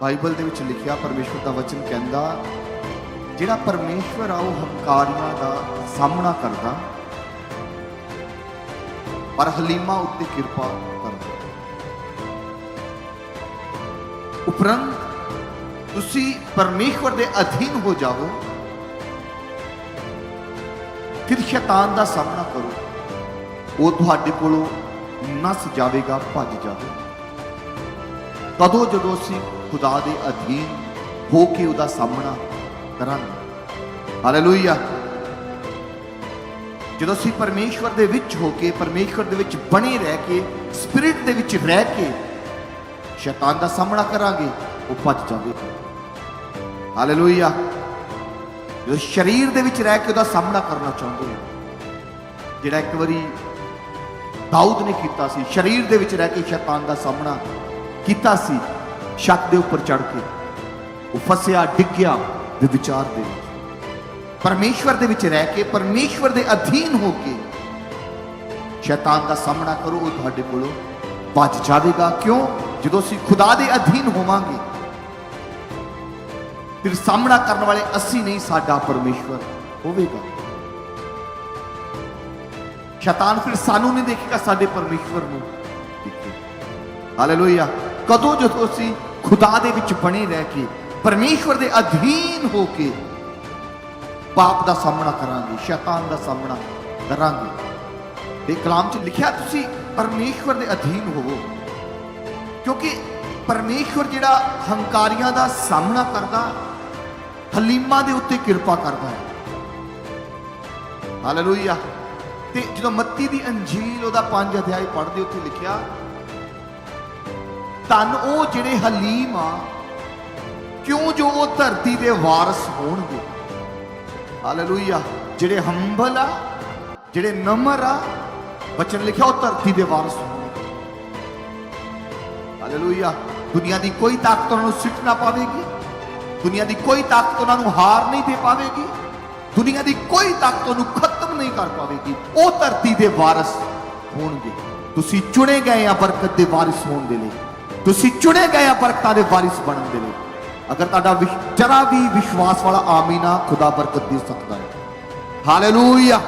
Bible ਦੇ ਵਿੱਚ ਲਿਖਿਆ ਪਰਮੇਸ਼ਵਰ ਦਾ ਵਚਨ ਕਹਿੰਦਾ, ਜਿਹੜਾ ਪਰਮੇਸ਼ਵਰ ਆ, ਉਹ ਹੰਕਾਰੀਆਂ ਦਾ ਸਾਹਮਣਾ ਕਰਦਾ, ਪਰ ਹਲੀਮਾ ਉੱਤੇ ਕਿਰਪਾ ਕਰਦਾ। ਉਪਰੰਤ, ਤੁਸੀਂ ਪਰਮੇਸ਼ਵਰ ਦੇ ਅਧੀਨ ਹੋ ਜਾਵੋ ਫਿਰ ਸ਼ੈਤਾਨ ਦਾ ਸਾਹਮਣਾ ਕਰੋ, ਉਹ ਤੁਹਾਡੇ ਕੋਲੋਂ ਨਸ ਜਾਵੇਗਾ, ਭੱਜ ਜਾਵੇ ਤਦੋਂ ਜਦੋਂ ਅਸੀਂ ਖੁਦਾ ਦੇ ਅਧੀਨ ਹੋ ਕੇ ਉਹਦਾ ਸਾਹਮਣਾ ਕਰਾਂਗੇ। ਹਾਲੇਲੂਇਆ ਜਦੋਂ ਅਸੀਂ ਪਰਮੇਸ਼ਵਰ ਦੇ ਵਿੱਚ ਹੋ ਕੇ, ਪਰਮੇਸ਼ਵਰ ਦੇ ਵਿੱਚ ਬਣੇ ਰਹਿ ਕੇ ਸਪਿਰਿਟ ਦੇ ਵਿੱਚ ਰਹਿ ਕੇ ਸ਼ੈਤਾਨ ਦਾ ਸਾਹਮਣਾ ਕਰਾਂਗੇ, ਉਹ ਭੱਜ ਜਾਵੇਗਾ ਹਾਲੇਲੂਇਆ ਜਦੋਂ ਸਰੀਰ ਦੇ ਵਿੱਚ ਰਹਿ ਕੇ ਉਹਦਾ ਸਾਹਮਣਾ ਕਰਨਾ ਚਾਹੁੰਦੇ ਹੋ, ਜਿਹੜਾ ਇੱਕ ਵਾਰੀ ਦਾਊਦ ਨੇ ਕੀਤਾ ਸੀ, ਸਰੀਰ ਦੇ ਵਿੱਚ ਰਹਿ ਕੇ ਸ਼ੈਤਾਨ ਦਾ ਸਾਹਮਣਾ ਕੀਤਾ ਸੀ, ਛੱਤ ਦੇ ਉੱਪਰ ਚੜ ਕੇ। ਉਹ ਫਸਿਆ, ਡਿੱਗਿਆ ਦੇ ਵਿਚਾਰ ਦੇ ਵਿੱਚ। ਪਰਮੇਸ਼ਵਰ ਦੇ ਵਿੱਚ ਰਹਿ ਕੇ, ਪਰਮੇਸ਼ਵਰ ਦੇ ਅਧੀਨ ਹੋ ਕੇ ਸ਼ੈਤਾਨ ਦਾ ਸਾਹਮਣਾ ਕਰੋ, ਉਹ ਤੁਹਾਡੇ ਕੋਲੋਂ ਬਚ ਜਾਵੇਗਾ। ਕਿਉਂ? ਜਦੋਂ ਅਸੀਂ ਖੁਦਾ ਦੇ ਅਧੀਨ ਹੋਵਾਂਗੇ, ਫਿਰ ਸਾਹਮਣਾ ਕਰਨ ਵਾਲੇ ਅਸੀਂ ਨਹੀਂ, ਸਾਡਾ ਪਰਮੇਸ਼ਵਰ ਹੋਵੇਗਾ। ਸ਼ੈਤਾਨ ਫਿਰ ਸਾਨੂੰ ਨਹੀਂ ਦੇਖੇਗਾ, ਸਾਡੇ ਪਰਮੇਸ਼ਵਰ ਨੂੰ ਦੇਖੇਗਾ। ਹਾਲੇਲੂਇਆ ਕਦੋਂ ਜਦੋਂ ਅਸੀਂ ਖੁਦਾ ਦੇ ਵਿੱਚ ਬਣੇ ਰਹਿ ਕੇ, ਪਰਮੇਸ਼ਵਰ ਦੇ ਅਧੀਨ ਹੋ ਕੇ ਪਾਪ ਦਾ ਸਾਹਮਣਾ ਕਰਾਂਗੇ, ਸ਼ੈਤਾਨ ਦਾ ਸਾਹਮਣਾ ਕਰਾਂਗੇ। ਤੇ ਕਲਾਮ 'ਚ ਲਿਖਿਆ ਤੁਸੀਂ ਪਰਮੇਸ਼ਵਰ ਦੇ ਅਧੀਨ ਹੋਵੋ। ਕਿਉਂਕਿ ਪਰਮੇਸ਼ਵਰ ਜਿਹੜਾ ਹੰਕਾਰੀਆਂ ਦਾ ਸਾਹਮਣਾ ਕਰਦਾ, ਹਲੀਮਾ ਦੇ ਉੱਤੇ ਕਿਰਪਾ ਕਰਦਾ ਹੈ। ਹਾਲੇਲੂਇਆ। ਤੇ ਜਦੋਂ ਮੱਤੀ ਦੀ ਅੰਜੀਲ ਉਹਦਾ 5 ਅਧਿਆਇ ਪੜ੍ਹਦੇ ਉੱਥੇ ਲਿਖਿਆ ਤਨ ਉਹ ਜਿਹੜੇ ਹਲੀਮ ਆ, ਕਿਉਂ ਜੋ ਉਹ ਧਰਤੀ ਦੇ ਵਾਰਸ ਹੋਣਗੇ? ਹਾਲੇਲੂਇਆ ਜਿਹੜੇ ਹੰਬਲ ਆ, ਜਿਹੜੇ ਨਮਰ ਆ, ਬਚਨ ਲਿਖਿਆ ਉਹ ਧਰਤੀ ਦੇ ਵਾਰਸ ਹੋਣਗੇ। ਹਾਲੇਲੂਇਆ ਦੁਨੀਆ ਦੀ ਕੋਈ ਤਾਕਤ ਉਹਨਾਂ ਨੂੰ ਸਿੱਟ ਨਾ ਪਾਵੇਗੀ। ਦੁਨੀਆ ਦੀ ਕੋਈ ਤਾਕਤ ਉਹਨਾਂ ਨੂੰ ਹਾਰ ਨਹੀਂ ਦੇ ਪਾਵੇਗੀ। ਦੁਨੀਆ ਦੀ ਕੋਈ ਤਾਕਤ ਉਹਨੂੰ ਖਤਮ ਨਹੀਂ ਕਰ ਪਾਵੇਗੀ। ਉਹ ਧਰਤੀ ਦੇ ਵਾਰਸ ਹੋਣਗੇ। ਤੁਸੀਂ ਚੁਣੇ ਗਏ ਆ ਬਰਕਤ ਦੇ ਵਾਰਿਸ ਹੋਣ ਦੇ ਲਈ। ਤੁਸੀਂ ਚੁਣੇ ਗਏ ਆ ਬਰਕਤਾਂ ਦੇ ਵਾਰਿਸ ਬਣਨ ਦੇ ਲਈ। ਅਗਰ ਤੁਹਾਡਾ ਵਿਸ਼- ਜਰਾ ਵੀ ਵਿਸ਼ਵਾਸ ਵਾਲਾ ਆਮੀਨਾ ਖੁਦਾ ਬਰਕਤ ਦੇ ਸਕਦਾ ਹੈ। ਹਾਲੇਲੂਇਆ।